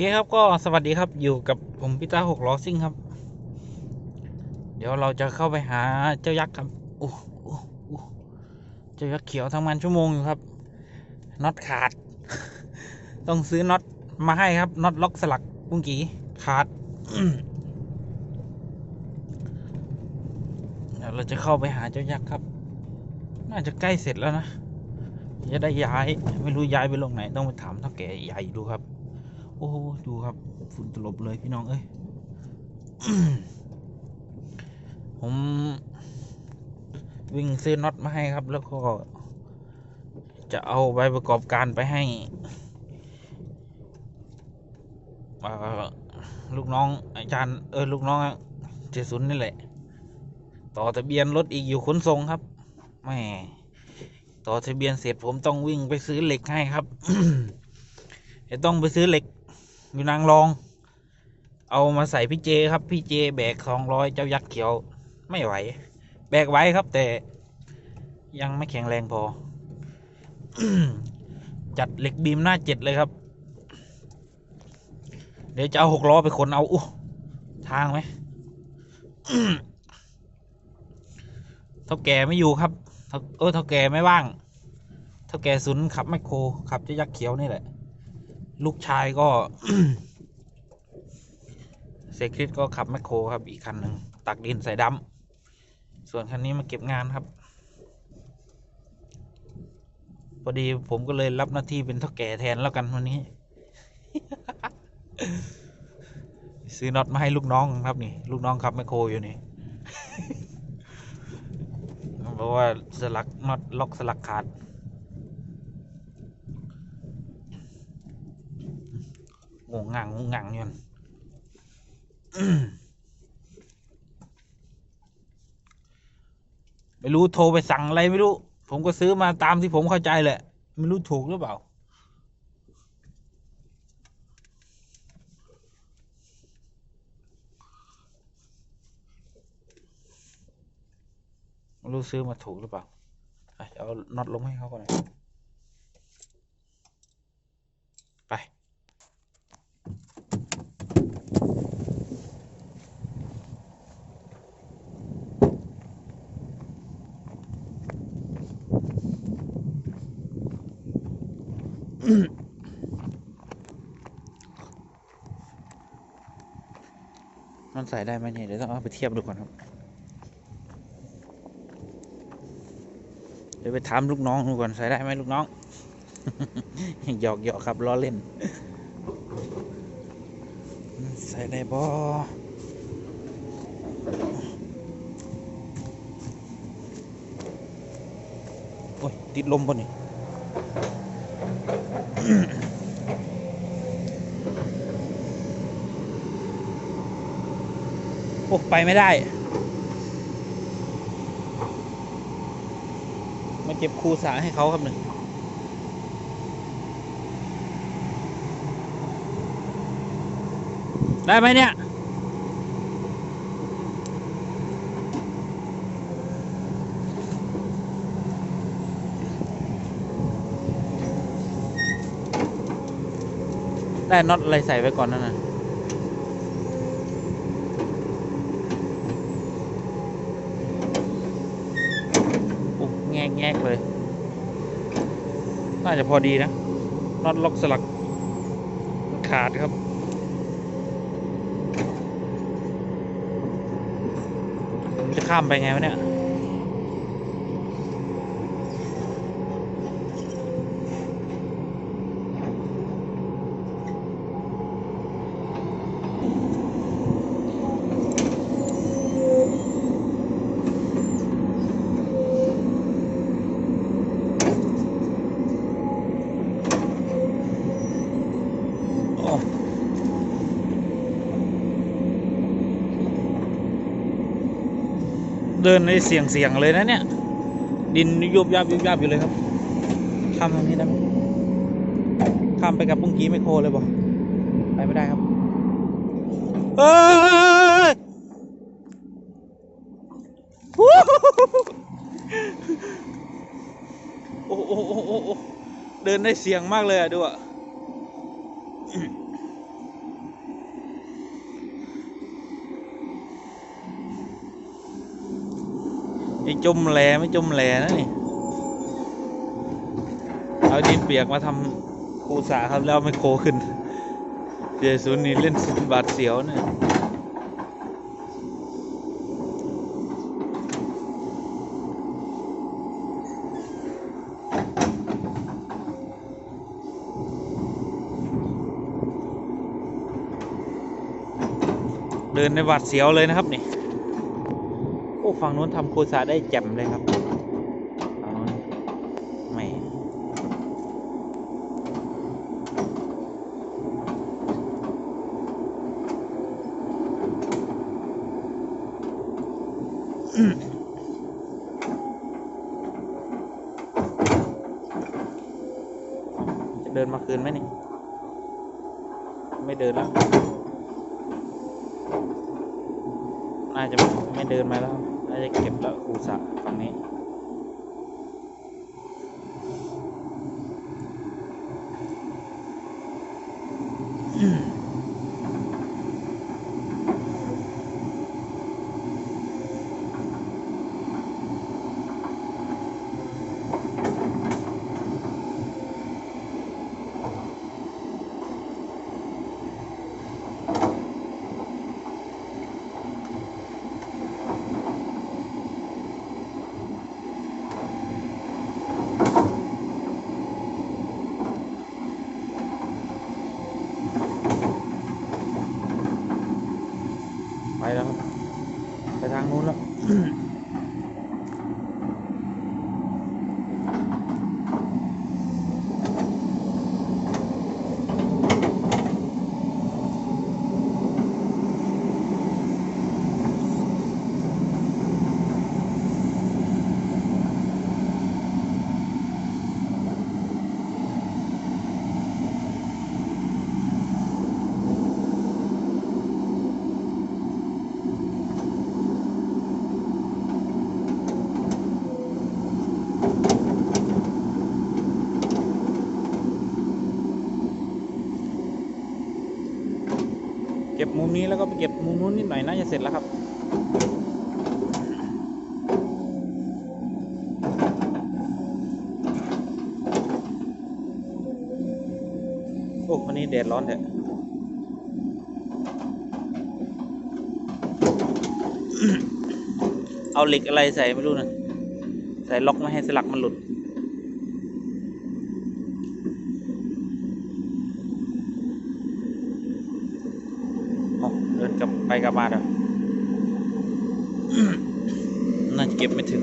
เคครับก็สวัสดีครับอยู่กับผมพิต้าหกล้อซิ่งครับ เดี๋ยวเราจะเข้าไปหาเจ้ายักษ์ครับโอ้โอ้เจ้ายักษ์เขียวทำงานชั่วโมงอยู่ครับน็อตขาด ต้องซื้อน็อตมาให้ครับน็อตล็อกสลักปุ้งกีขาดเดี๋ยวเราจะเข้าไปหาเจ้ายักษ์ครับ น่าจะใกล้เสร็จแล้วนะจะได้ย้ายไม่รู้ย้ายไปลงไหนต้องไปถามท่าแก่ใหญ่ดูครับ โอ้โหดูครับฝุ่นตลบเลยพี่น้องเอ้ยผมวิ่งซื้อน็อตมาให้ครับ แล้วก็จะเอาใบประกอบการไปให้ลูกน้องอาจารย์เออลูกน้องเจสุนนี่แหละ ต่อทะเบียนรถอีกอยู่ขนส่งครับแม่ต่อทะเบียนเสร็จผมต้องวิ่งไปซื้อเหล็กให้ครับจะต้องไปซื้อเหล็ก อยู่นางรอง เอามาใส่พี่เจครับ พี่เจแบกสองร้อยเจ้ายักษ์เขียวไม่ไหว แบกไว้ครับ แต่ยังไม่แข็งแรงพอ จัดเหล็กบีมหน้าเจ็ดเลยครับ เดี๋ยวจะเอาหกล้อไปขนเอาอู้ทางไหมเท่าแก่ไม่อยู่ครับ เออเท่าแก่ไม่ว่าง เท่าแก่สุนขับแมคโครขับเจ้ายักษ์เขียวนี่แหละ ลูกชายก็เซคริสก็ขับแมคโครครับ อีกคันหนึ่งตักดินใส่ดำส่วนคันนี้มาเก็บงานครับ พอดีผมก็เลยรับหน้าที่เป็นเท่าแก่แทนแล้วกันวันนี้ ซื้อน็อตมาให้ลูกน้องครับนี่ ลูกน้องขับแมคโครอยู่นี่เพราะว่าสลักน็อตล็อกสลักขาด งงงังงงงังอยู่นั่นไม่รู้โทรไปสั่งอะไรไม่รู้ ผมก็ซื้อมาตามที่ผมเข้าใจแหละ ไม่รู้ถูกหรือเปล่า ไม่รู้ซื้อมาถูกหรือเปล่า เอาน็อตลงให้เขาก่อนหน่อยไป มันใส่ได้ไหมเนี่ยเดี๋ยวต้องเอาไปเทียบดูก่อนครับ เดี๋ยวไปถามลูกน้องดูก่อนใส่ได้ไหมลูกน้อง หยอกหยอกครับล้อเล่น ใส่ได้บ่โอ้ยติดลมป่ะนี่ โอ้ไปไม่ได้ มาเก็บคูสาให้เขาครับหนึ่งได้ไหมเนี่ย ได้น็อตอะไรใส่ไว้ก่อนนั่นน่ะโอ้แงกแงกเลย น่าจะพอดีนะ น็อตล็อกสลัก ขาดครับจะข้ามไปไงวะเนี่ย เดินในเสียงเสียงๆเลยนะเนี่ย ดินยุบยับยุบยับอยู่เลยครับข้ามทางนี้ได้ไหมข้ามไปกับปุ้งกี้ไม่โคเลยบ่ไปไม่ได้ครับเอ้ยโอ้โหโอ้โหโอ้โหเดินได้เสียงมากเลยอะดูอะ นี่จมแหลไม่จมแหลนะนี่ เอาดินเปียกมาทำคูสาครับแล้วไม่โคขึ้น เจศูนนี่เล่นสุดบาดเสียวเนี่ยเดินในบาดเสียวเลยนะครับนี่ ฝั่งนู้นทำคูสาได้แจ่มเลยครับไม่จะเดินมาคืนไหมนี่ ไม่เดินแล้ว น่าจะไม่เดินมาแล้ว น่าจะเก็บแล้วครูสระฝั่งนี้ ไปแล้วครับ ไปทางนู้นแล้ว เก็บ มุมนี้แล้วก็ไปเก็บมุมนู้นนิดหน่อยน่าจะเสร็จแล้วครับโอ้วันนี้แดดร้อนแท้เอาเหล็กอะไรใส่ไม่รู้นะใส่ล็อกไม่ให้สลักมันหลุด อ๋อเดินกลับไปกลับมาเด้อ น่าจะเก็บไม่ถึง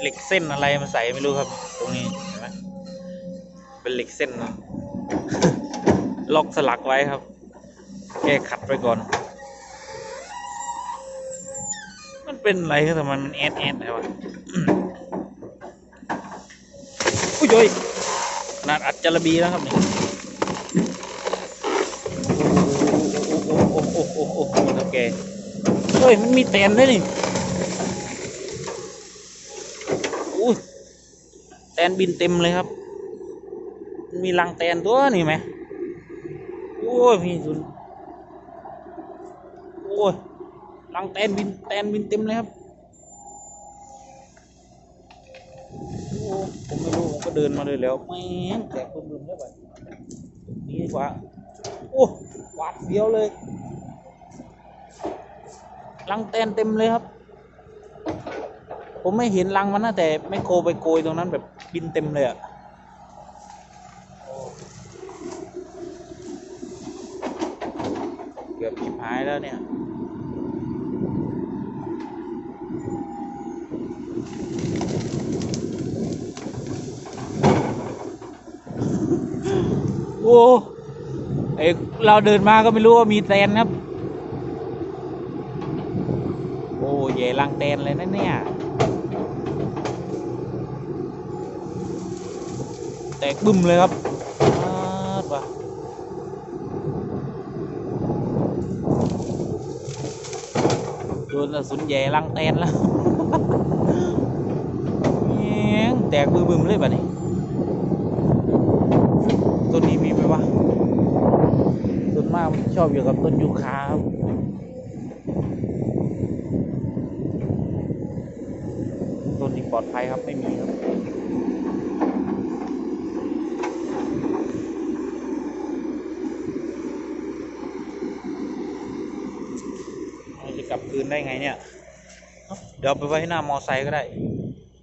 เหล็กเส้นอะไรมาใส่ไม่รู้ครับ ตรงนี้เห็นไหมเป็นเหล็กเส้นนะล็อกสลักไว้ครับ แก้ขัดไว้ก่อน มันเป็นอะไรครับทำไมมันแอดแอดอะไรวะอุ้ยโยยนาดอัดจระบีแล้วครับนี่โอ้โหโอ้โหโอ้โหโอ้โหโอเคเฮ้ยมันมีแตนด้วยนี่อุ้ ยแตนบินเต็มเลยครับ มีรังแตนตัวนี่ไหมโอ้ยพี่สุนโอ้ยรังแตนบินแตนบินเต็มเลยครับโอ้ผมไม่รู้ผมก็เดินมาเลยแล้วแม่งแตกปืนๆได้ไปนี่ดีกว่าโอ้หวาดเสียวเลยรังแตนเต็มเลยครับ ผมไม่เห็นรังมันนะแต่ไม่โคไปโกยตรงนั้นแบบบินเต็มเลยอะเกือบชิบหายแล้วเนี่ยโอ้ไอเราเดินมาก็ไม่รู้ว่ามีแตนครับ โอ้เย่ลังแตนเลยนะเนี่ย แตก บึ้มเลยครับดว่ะโดนสุนแย่ลังแตนแล้วแม่งแตกบึ้มๆเลยแบบนี้ต้นนี้มีไหมวะส่วนมากชอบอยู่กับต้นยูคาครับต้นนี้ปลอดภัยครับไม่มีครับ เราจะกลับคื นได้ไงเนี่ย เดี๋ยวไปไว้หน้ามอไซค์ก็ได้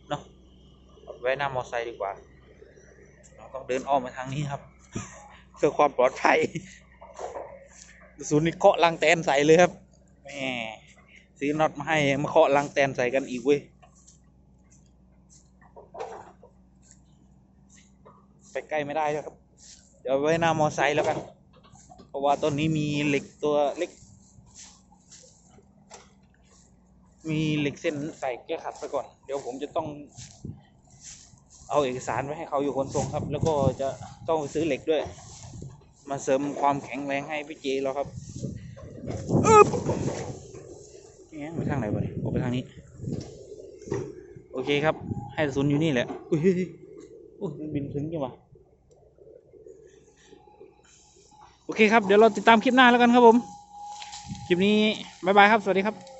เนาะไว้หน้ามอไซค์ดีกว่า เราต้องเดินอ้อมมาทางนี้ครับ เพื่อความปลอดภัยศูนย์นี่เคาะลังแตนใส่เลยครับแหมซื้อน็อตมาให้มาเคาะลังแตนใส่กันอีกเว้ยไปใกล้ไม่ได้แล้วครับ เดี๋ยวไว้หน้ามอไซค์แล้วกัน เพราะว่าต้นนี้มีเหล็กตัวเล็ก มีเหล็กเส้นใส่แก้ขัดไปก่อน เดี๋ยวผมจะต้อง เอาเอกสารไว้ให้เขาอยู่คนส่งครับ แล้วก็จะต้องซื้อเหล็กด้วย มาเสริมความแข็งแรงให้พี่เจเราครับเนี่ยไปทางไหนวะเนี่ยออกไปทางนี้ โอเคครับ ให้ศูนย์อยู่นี่แหละอุ้ยโอ้ยมันบินถึงจังวะโอเคครับ เดี๋ยวเราติดตามคลิปหน้าแล้วกันครับผม คลิปนี้ บ๊ายบายครับ สวัสดีครับ